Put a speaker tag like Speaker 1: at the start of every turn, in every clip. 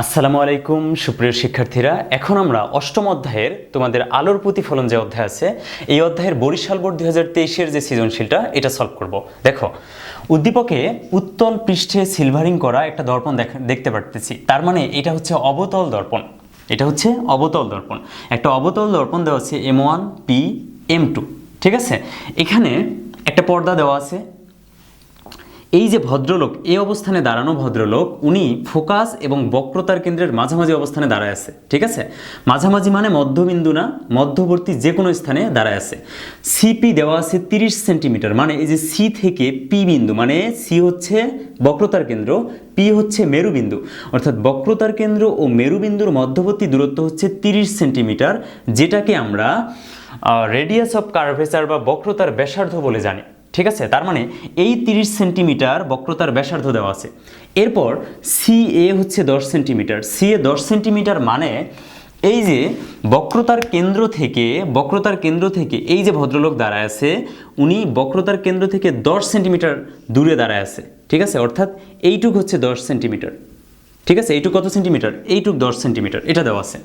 Speaker 1: আসসালামু আলাইকুম, সুপ্রিয় শিক্ষার্থীরা। এখন আমরা অষ্টম অধ্যায়ের তোমাদের আলোর প্রতিফলন যে অধ্যায় আছে, এই অধ্যায়ের বরিশাল বোর্ড দুই হাজার তেইশের যে সৃজনশীলটা, এটা সলভ করব। দেখো, উদ্দীপকে উত্তল পৃষ্ঠে সিলভারিং করা একটা দর্পণ দেখা দেখতে পারতেছি। তার মানে এটা হচ্ছে অবতল দর্পণ। এটা হচ্ছে অবতল দর্পণ। একটা অবতল দর্পণ দেওয়া আছে M one P M two ঠিক আছে? এখানে একটা পর্দা দেওয়া আছে এই যে ভদ্রলোক, এই অবস্থানে দাঁড়ানো ভদ্রলোক, উনি ফোকাস এবং বক্রতার কেন্দ্রের মাঝামাঝি অবস্থানে দাঁড়ায় আছে, ঠিক আছে? মাঝামাঝি মানে মধ্যবিন্দু না, মধ্যবর্তী যে কোনো স্থানে দাঁড়ায় আছে। সিপি দেওয়া আছে তিরিশ সেন্টিমিটার মানে এই যে সি থেকে পি বিন্দু মানে সি হচ্ছে বক্রতার কেন্দ্র পি হচ্ছে মেরুবিন্দু। অর্থাৎ বক্রতার কেন্দ্র ও মেরুবিন্দুর মধ্যবর্তী দূরত্ব হচ্ছে তিরিশ সেন্টিমিটার, যেটাকে আমরা রেডিয়াস অফ কার্ভেচার বা বক্রতার ব্যাসার্ধ বলে জানি। ঠিক আছে? তার মানে এই তিরিশ সেন্টিমিটার বক্রতার ব্যাসার্ধ দেওয়া আছে। এরপর সি এ হচ্ছে দশ সেন্টিমিটার। সি এ দশ সেন্টিমিটার মানে এই যে বক্রতার কেন্দ্র থেকে, বক্রতার কেন্দ্র থেকে এই যে ভদ্রলোক দাঁড়ায় আছে, উনি বক্রতার কেন্দ্র থেকে দশ সেন্টিমিটার দূরে দাঁড়ায় আছে। ঠিক আছে? অর্থাৎ এইটুক হচ্ছে দশ সেন্টিমিটার। ঠিক আছে? এইটুক কত সেন্টিমিটার? এইটুক দশ সেন্টিমিটার। এটা দেওয়া আছে।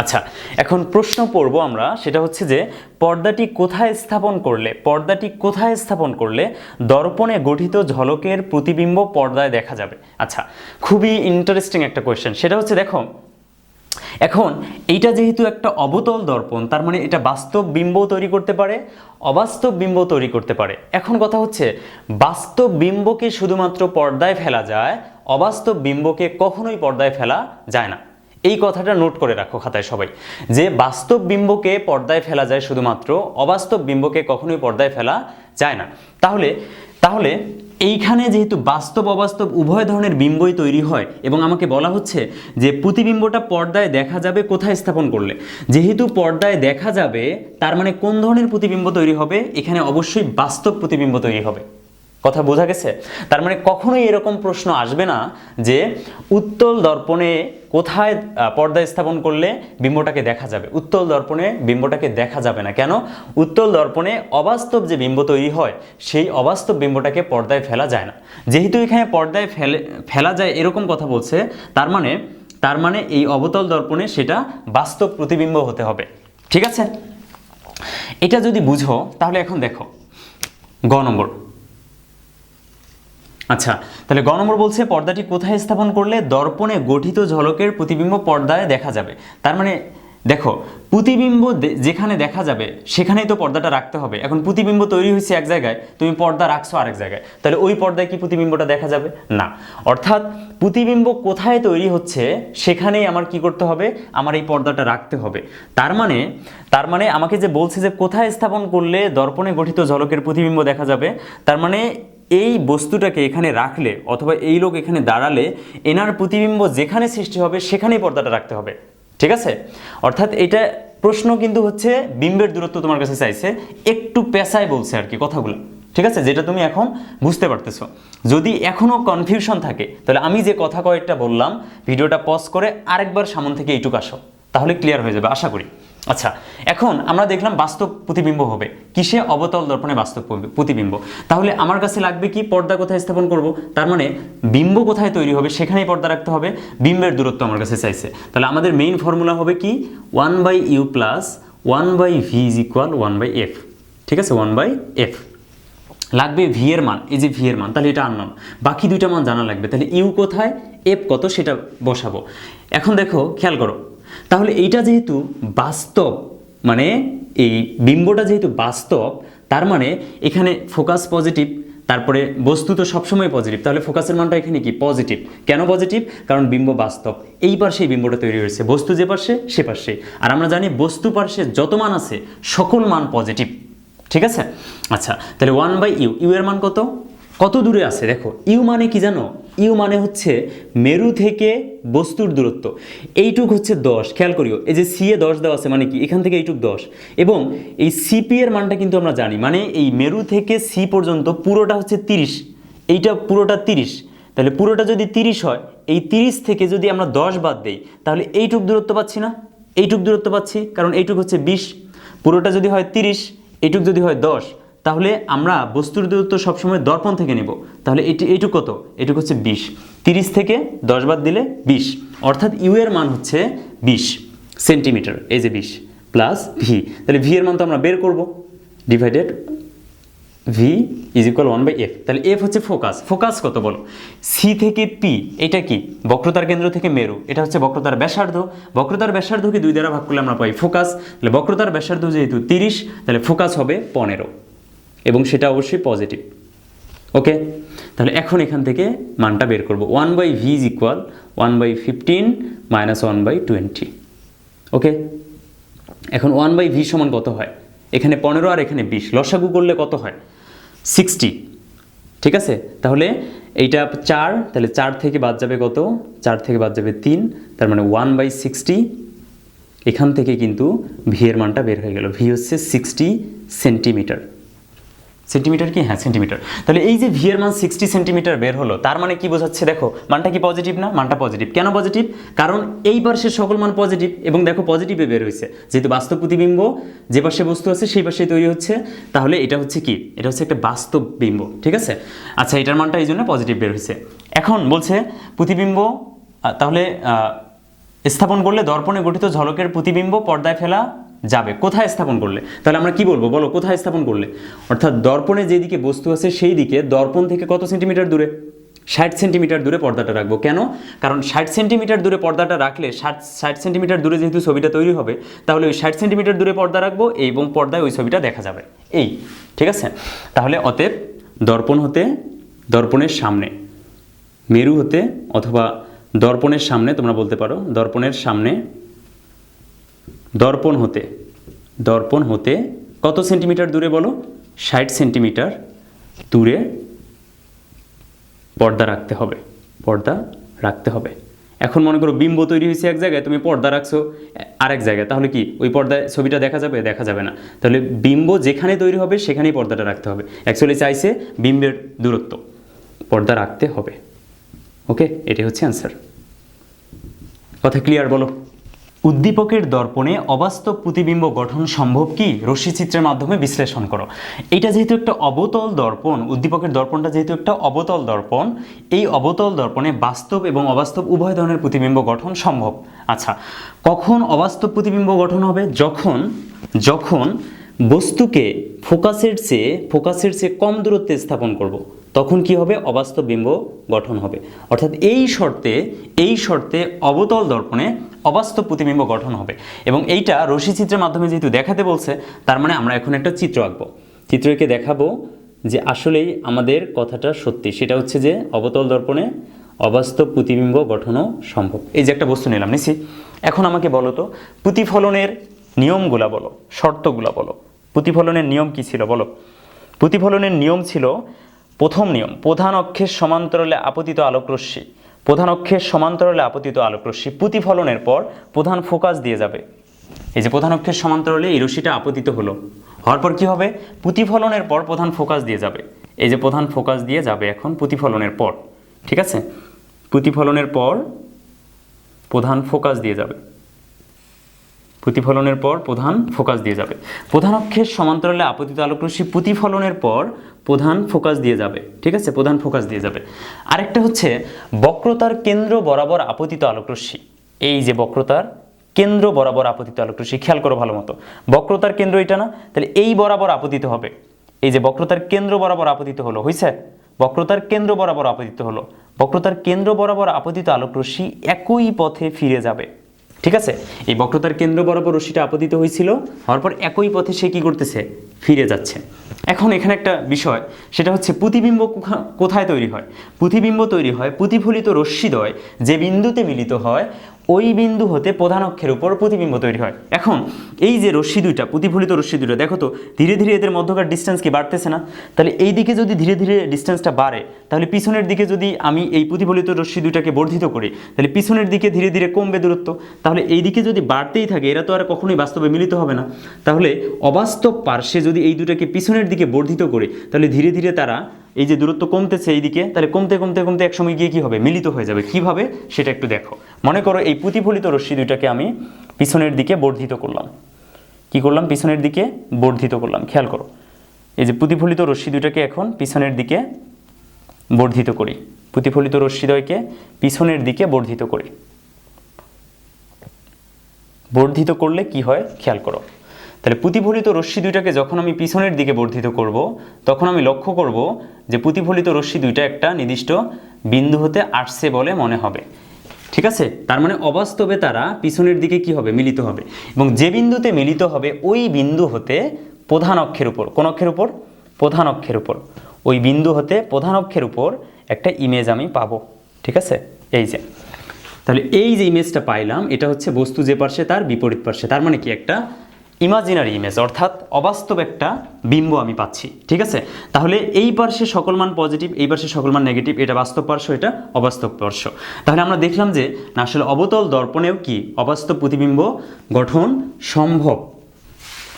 Speaker 1: আচ্ছা এখন প্রশ্ন পড়ব আমরা, সেটা হচ্ছে যে পর্দাটি কোথায় স্থাপন করলে, পর্দাটি কোথায় স্থাপন করলে দর্পণে গঠিত ঝলকের প্রতিবিম্ব পর্দায় দেখা যাবে? আচ্ছা খুবই ইন্টারেস্টিং একটা কোয়েশ্চেন সেটা হচ্ছে দেখো, এখন এইটা যেহেতু একটা অবতল দর্পণ, তার মানে এটা বাস্তব বিম্ব তৈরি করতে পারে, অবাস্তব বিম্ব তৈরি করতে পারে। এখন কথা হচ্ছে, বাস্তব বিম্বকে শুধুমাত্র পর্দায় ফেলা যায়, অবাস্তব বিম্বকে কখনোই পর্দায় ফেলা যায় না। এই কথাটা নোট করে রাখো খাতায় সবাই। যে বাস্তব বিম্বকে পর্দায় ফেলা যায় শুধুমাত্র, অবাস্তব বিম্বকে কখনোই পর্দায় ফেলা যায় না। তাহলে তাহলে এইখানে যেহেতু বাস্তব, অবাস্তব উভয় ধরনের বিম্বই তৈরি হয়, এবং আমাকে বলা হচ্ছে যে প্রতিবিম্বটা পর্দায় দেখা যাবে কোথায় স্থাপন করলে। যেহেতু পর্দায় দেখা যাবে, তার মানে কোন ধরনের প্রতিবিম্ব তৈরি হবে? এখানে অবশ্যই বাস্তব প্রতিবিম্ব তৈরি হবে। কথা বোঝা গেছে? তার মানে কখনোই এরকম প্রশ্ন আসবে না যে উত্তল দর্পণে কোথায় পর্দায় স্থাপন করলে বিম্বটাকে দেখা যাবে? উত্তল দর্পণে বিম্বটাকে দেখা যাবে না। কেন? উত্তল দর্পণে অবাস্তব যে বিম্ব তৈরি হয়, সেই অবাস্তব বিম্বটাকে পর্দায় ফেলা যায় না। যেহেতু এখানে পর্দায় ফেলে, ফেলা যায় এরকম কথা বলছে, তার মানে তার মানে এই অবতল দর্পণে সেটা বাস্তব প্রতিবিম্ব হতে হবে। ঠিক আছে? এটা যদি বুঝো, তাহলে এখন দেখো। গ নম্বর। আচ্ছা তাহলে গ নম্বর বলছে পর্দাটি কোথায় স্থাপন করলে দর্পণে গঠিত ঝলকের প্রতিবিম্ব পর্দায় দেখা যাবে? তার মানে দেখো, প্রতিবিম্ব যেখানে দেখা যাবে, সেখানেই তো পর্দাটা রাখতে হবে। এখন প্রতিবিম্ব তৈরি হয়েছে এক জায়গায়, তুমি পর্দা রাখছো আরেক জায়গায়। তাহলে ওই পর্দায় কি প্রতিবিম্বটা দেখা যাবে? না। অর্থাৎ প্রতিবিম্ব কোথায় তৈরি হচ্ছে, সেখানেই আমার কি করতে হবে? আমার এই পর্দাটা রাখতে হবে। তার মানে তার মানে আমাকে যে বলছে যে কোথায় স্থাপন করলে দর্পণে গঠিত ঝলকের প্রতিবিম্ব দেখা যাবে, তার মানে এই বস্তুটাকে এখানে রাখলে অথবা এই লোক এখানে দাঁড়ালে এনার প্রতিবিম্ব যেখানে সৃষ্টি হবে, সেখানেই পর্দাটা রাখতে হবে। ঠিক আছে? অর্থাৎ এটা প্রশ্ন কিন্তু হচ্ছে, বিম্বের দূরত্ব তোমার কাছে চাইছে, একটু পেশায় বলছে আর কি কথাগুলো। ঠিক আছে? যেটা তুমি এখন বুঝতে পারতেছো। যদি এখনও কনফিউশন থাকে, তাহলে আমি যে কথা কয়েকটা বললাম, ভিডিওটা পজ করে আরেকবার সামন থেকে এইটুক আসো, তাহলে ক্লিয়ার হয়ে যাবে, আশা করি। আচ্ছা এখন আমরা দেখলাম বাস্তব প্রতিবিম্ব হবে। কিসে অবতল দর্পণে বাস্তব প্রতিবিম্ব? তাহলে আমার কাছে লাগবে কি পর্দা কোথায় স্থাপন করব? তার মানে বিম্ব কোথায় তৈরি হবে সেখানেই পর্দা রাখতে হবে। বিম্বের দূরত্ব আমার কাছে চাইছে। তাহলে আমাদের মেইন ফর্মুলা হবে কি? One by U plus one by V is equal one by F ঠিক আছে? ওয়ান বাই এফ লাগবে ভি এর মান, এই যে ভি এর মান, তাহলে এটা আনলাম বাকি দুইটা মান জানা লাগবে। তাহলে ইউ কোথায়? এফ কত? সেটা বসাবো। এখন দেখো, খেয়াল করো। তাহলে এইটা যেহেতু বাস্তব মানে এই বিম্বটা যেহেতু বাস্তব, তার মানে এখানে ফোকাস পজিটিভ তারপরে বস্তু তো সবসময় পজিটিভ তাহলে ফোকাসের মানটা এখানে কি? পজিটিভ কেন পজিটিভ কারণ বিম্ব বাস্তব। এই পাশে এই বিম্বটা তৈরি হয়েছে। বস্তু যে পাশে সে পাশে আর আমরা জানি বস্তু পার্শ্বে যত মান আছে, সকল মান পজিটিভ ঠিক আছে? আচ্ছা তাহলে ওয়ান বাই ইউ ইউ এর মান কত? কত দূরে আছে? দেখো, ইউ মানে কি জানো? ইউ মানে হচ্ছে মেরু থেকে বস্তুর দূরত্ব। এইটুক হচ্ছে দশ, খেয়াল করিও। এই যে সি এ দশ দেওয়া আছে মানে কি? এখান থেকে এইটুক দশ। এবং এই সিপি এর মানটা কিন্তু আমরা জানি। মানে এই মেরু থেকে সি পর্যন্ত পুরোটা হচ্ছে তিরিশ। এইটা পুরোটা তিরিশ। তাহলে পুরোটা যদি তিরিশ হয়, এই তিরিশ থেকে যদি আমরা দশ বাদ দেই, তাহলে এইটুক দূরত্ব পাচ্ছি না? এইটুক দূরত্ব পাচ্ছি? কারণ এইটুক হচ্ছে বিশ। পুরোটা যদি হয় তিরিশ, এইটুক যদি হয় দশ তাহলে আমরা বস্তুর দূরত্ব সবসময় দর্পণ থেকে নেব। তাহলে এটি এইটুকু কত? এটুকু হচ্ছে বিশ। তিরিশ থেকে দশ বাদ দিলে বিশ। অর্থাৎ ইউ এর মান হচ্ছে বিশ সেন্টিমিটার, এই যে বিশ প্লাস ভি তাহলে ভি এর মান তো আমরা বের করব। Divided V is equal one by F তাহলে এফ হচ্ছে ফোকাস ফোকাস কত বলো? সি থেকে পি এটা কি? বক্রতার কেন্দ্র থেকে মেরু। এটা হচ্ছে বক্রতার ব্যাসার্ধ। বক্রতার ব্যাসার্ধকে দুই দ্বারা ভাগ করলে আমরা পাই ফোকাস তাহলে বক্রতার ব্যাসার্ধ যেহেতু তিরিশ, তাহলে ফোকাস হবে পনেরো। এবং সেটা অবশ্যই পজিটিভ ওকে তাহলে এখন এখান থেকে মানটা বের করব। One by V is equal one by fifteen minus one by twenty okay এখন ওয়ান বাই ভি সমান কত হয়? এখানে পনেরো আর এখানে বিশ। লসাগু করলে কত হয়? সিক্সটি ঠিক আছে? তাহলে এইটা চার, তাহলে চার থেকে বাদ যাবে কত? চার থেকে বাদ যাবে তিন। তার মানে ওয়ান বাই সিক্সটি এখান থেকে কিন্তু ভি এর মানটা বের হয়ে গেল। ভি হচ্ছে সিক্সটি সেন্টিমিটার সেন্টিমিটার কি? হ্যাঁ সেন্টিমিটার। তাহলে এই যে ভি এর মান সিক্সটি সেন্টিমিটার বের হলো, তার মানে কি বোঝাচ্ছে? দেখো, মানটা কি পজিটিভ না? মানটা পজিটিভ কেন পজিটিভ কারণ এই পাশের সকল মান পজিটিভ এবং দেখো পজিটিভে বের হয়েছে। যেহেতু বাস্তব প্রতিবিম্ব, যে পাশে বস্তু আছে, সেই পাশে তৈরি হচ্ছে। তাহলে এটা হচ্ছে কি? এটা হচ্ছে একটা বাস্তব বিম্ব, ঠিক আছে? আচ্ছা এটার মানটা এই জন্য পজিটিভ বের হয়েছে। এখন বলছে প্রতিবিম্ব তাহলে স্থাপন করলে দর্পণে গঠিত ঝলকের প্রতিবিম্ব পর্দায় ফেলা যাবে, কোথায় স্থাপন করলে? তাহলে আমরা কি বলব? বলো, কোথায় স্থাপন করলে? অর্থাৎ দর্পণে যেদিকে বস্তু আছে সেই দিকে দর্পণ থেকে কত সেন্টিমিটার দূরে? ষাট সেন্টিমিটার দূরে পর্দাটা রাখব। কেন? কারণ ষাট সেন্টিমিটার দূরে পর্দাটা রাখলে ষাট ষাট সেন্টিমিটার দূরে যেহেতু ছবিটা তৈরি হবে, তাহলে ওই ষাট সেন্টিমিটার দূরে পর্দা রাখব এবং পর্দায় ওই ছবিটা দেখা যাবে। এই, ঠিক আছে? তাহলে অতএব দর্পণ হতে দর্পণের সামনে, মেরু হতে অথবা দর্পণের সামনে তোমরা বলতে পারো, দর্পণের সামনে দর্পণ হতে। দর্পণ হতে কত সেন্টিমিটার দূরে বলো? ষাট সেন্টিমিটার দূরে পর্দা রাখতে হবে। পর্দা রাখতে হবে। এখন মনে করো বিম্ব তৈরি হয়েছে এক জায়গায়, তুমি পর্দা রাখছো আরেক জায়গায়। তাহলে কি ওই পর্দায় ছবিটা দেখা যাবে? দেখা যাবে না। তাহলে বিম্ব যেখানে তৈরি হবে, সেখানেই পর্দাটা রাখতে হবে। অ্যাকচুয়ালি চাইছে বিম্বের দূরত্ব। পর্দা রাখতে হবে। ওকে এটাই হচ্ছে অ্যান্সার কথা ক্লিয়ার বলো? উদ্দীপকের দর্পণে অবাস্তব প্রতিবিম্ব গঠন সম্ভব কি? রশ্মিচিত্রের মাধ্যমে বিশ্লেষণ করো। এটা যেহেতু একটা অবতল দর্পণ, উদ্দীপকের দর্পণটা যেহেতু একটা অবতল দর্পণ, এই অবতল দর্পণে বাস্তব এবং অবাস্তব উভয় ধরনের প্রতিবিম্ব গঠন সম্ভব। আচ্ছা কখন অবাস্তব প্রতিবিম্ব গঠন হবে? যখন যখন বস্তুকে ফোকাসের চেয়ে ফোকাসের চেয়ে কম দূরত্বে স্থাপন করব। তখন কি হবে? অবাস্তব বিম্ব গঠন হবে। অর্থাৎ এই শর্তে এই শর্তে অবতল দর্পণে অবাস্তব প্রতিবিম্ব গঠন হবে। এবং এইটা রশ্মিচিত্রের মাধ্যমে যেহেতু দেখাতে বলছে, তার মানে আমরা এখন একটা চিত্র আঁকবো। চিত্র এঁকে দেখাবো যে আসলেই আমাদের কথাটা সত্যি। সেটা হচ্ছে যে অবতল দর্পণে অবাস্তব প্রতিবিম্ব গঠনও সম্ভব। এই যে একটা বস্তু নিলাম, নিছি। এখন আমাকে বলো তো, প্রতিফলনের নিয়মগুলা বলো, শর্তগুলা বলো। প্রতিফলনের নিয়ম কি ছিল বলো? প্রতিফলনের নিয়ম ছিল প্রথম নিয়ম, প্রধান অক্ষের সমান্তরালে আপতিত আলোকরশ্মি। প্রধান অক্ষের সমান্তরালে আপতিত আলোকরশ্মি। প্রতিফলনের পর প্রধান ফোকাস দিয়ে যাবে। এই যে প্রধান অক্ষের সমান্তরালে এই রশ্মিটা আপতিত হলো। হওয়ার পর কি হবে? প্রতিফলনের পর প্রধান ফোকাস দিয়ে যাবে। এই যে প্রধান ফোকাস দিয়ে যাবে এখন প্রতিফলনের পর। ঠিক আছে? প্রতিফলনের পর প্রধান ফোকাস দিয়ে যাবে। প্রতিফলনের পর প্রধান ফোকাস দিয়ে যাবে। প্রধান অক্ষের সমান্তরালে আপতিত আলোকরশ্মি প্রতিফলনের পর প্রধান ফোকাস দিয়ে যাবে। ঠিক আছে? প্রধান ফোকাস দিয়ে যাবে। আরেকটা হচ্ছে বক্রতার কেন্দ্র বরাবর আপতিত আলোকরশ্মি। এই যে বক্রতার কেন্দ্র বরাবর আপতিত আলোকরশ্মি, খেয়াল করো ভালো মতো। বক্রতার কেন্দ্র এটা না? তাহলে এই বরাবর আপতিত হবে। এই যে বক্রতার কেন্দ্র বরাবর আপতিত হলো হয়েছে বক্রতার কেন্দ্র বরাবর আপতিত হলো। বক্রতার কেন্দ্র বরাবর আপতিত আলোকরশ্মি একই পথে ফিরে যাবে। ঠিক আছে? এই বক্রতার কেন্দ্র বরাবর রশ্মিটা আপতিত হয়েছিল, হওয়ার পর একই পথে সে কী করতেছে? ফিরে যাচ্ছে। এখন এখানে একটা বিষয়, সেটা হচ্ছে প্রতিবিম্ব কোথায় তৈরি হয়? প্রতিবিম্ব তৈরি হয়, প্রতিফলিত রশ্মিদ্বয় যে বিন্দুতে মিলিত হয় ওই বিন্দু হতে প্রধান অক্ষের উপর প্রতিবিম্ব তৈরি হয়। এখন, এই যে রশ্মি দুইটা, প্রতিফলিত রশ্মি দুইটা, দেখো তো, ধীরে ধীরে এদের মধ্যকার ডিস্টেন্স কি বাড়তেছে না? তাহলে এই দিকে যদি ধীরে ধীরে ডিস্টেন্সটা বাড়ে, তাহলে পিছনের দিকে যদি আমি এই প্রতিফলিত রশ্মি দুইটাকে বর্ধিত করি, তাহলে পিছনের দিকে ধীরে ধীরে কমবে দূরত্ব। তাহলে এই দিকে যদি বাড়তেই থাকে, এরা তো আর কখনোই বাস্তবে মিলিত হবে না। তাহলে অবাস্তব পার্শ্বে যদি এই দুটাকে পিছনের দিকে বর্ধিত করি, তাহলে ধীরে ধীরে তারা এই যে দূরত্ব কমতেছে এইদিকে, তাহলে কমতে কমতে কমতে একসময় গিয়ে কী হবে? মিলিত হয়ে যাবে। কীভাবে? সেটা একটু দেখো। মনে করো এই প্রতিফলিত রশ্মি দুইটাকে আমি পিছনের দিকে বর্ধিত করলাম। কি করলাম? পিছনের দিকে বর্ধিত করলাম। খেয়াল করো। এই যে প্রতিফলিত রশ্মি দুইটাকে এখন পিছনের দিকে বর্ধিত করি। প্রতিফলিত রশ্মিদ্বয়কে পিছনের দিকে বর্ধিত করি। বর্ধিত করলে কি হয়? খেয়াল করো। তাহলে প্রতিফলিত রশ্মি দুইটাকে যখন আমি পিছনের দিকে বর্ধিত করব, তখন আমি লক্ষ্য করব যে প্রতিফলিত রশ্মি দুইটা একটা নির্দিষ্ট বিন্দু হতে আসছে বলে মনে হবে। ঠিক আছে? তার মানে অবাস্তবে তারা পিছনের দিকে কি হবে? মিলিত হবে। এবং যে বিন্দুতে মিলিত হবে, ওই বিন্দু হতে প্রধান অক্ষের উপর। কোন অক্ষের উপর? প্রধান অক্ষের উপর। ওই বিন্দু হতে প্রধান অক্ষের উপর একটা ইমেজ আমি পাবো। ঠিক আছে? এই যে। তাহলে এই যে ইমেজটা পাইলাম, এটা হচ্ছে বস্তু যে পার্শ্বে তার বিপরীত পার্শ্বে। তার মানে কি? একটা ইমাজিনারি ইমেজ অর্থাৎ অবাস্তব একটা বিম্ব আমি পাচ্ছি, ঠিক আছে? তাহলে এই পার্শ্বে সকল মান পজিটিভ এই পার্শ্বে সকল মান নেগেটিভ এটা বাস্তব পার্শ্ব, এটা অবাস্তব পার্শ্ব। তাহলে আমরা দেখলাম যে, না, আসলে অবতল দর্পণেও কি অবাস্তব প্রতিবিম্ব গঠন সম্ভব?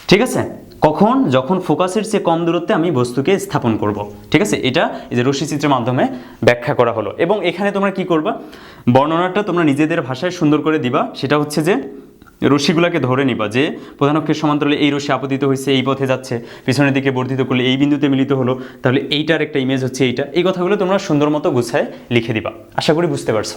Speaker 1: ঠিক আছে? কখন? যখন ফোকাসের চেয়ে কম দূরত্বে আমি বস্তুকে স্থাপন করব। ঠিক আছে? এটা এই যে রশ্মি চিত্রের মাধ্যমে ব্যাখ্যা করা হলো। এবং এখানে তোমরা কি করবা? বর্ণনাটা তোমরা নিজেদের ভাষায় সুন্দর করে দিবা। সেটা হচ্ছে যে রশ্মিগুলোকে ধরে নিবা যে প্রধান অক্ষের সমান্তরালে এই রশ্মি আপতিত হয়েছে এই পথে যাচ্ছে, পিছনের দিকে বর্ধিত করলে এই বিন্দুতে মিলিত হলো, তাহলে এইটার একটা ইমেজ হচ্ছে এইটা। এই কথাগুলো তোমরা সুন্দর মতো গুছায় লিখে দিবা। আশা করি বুঝতে পারছ।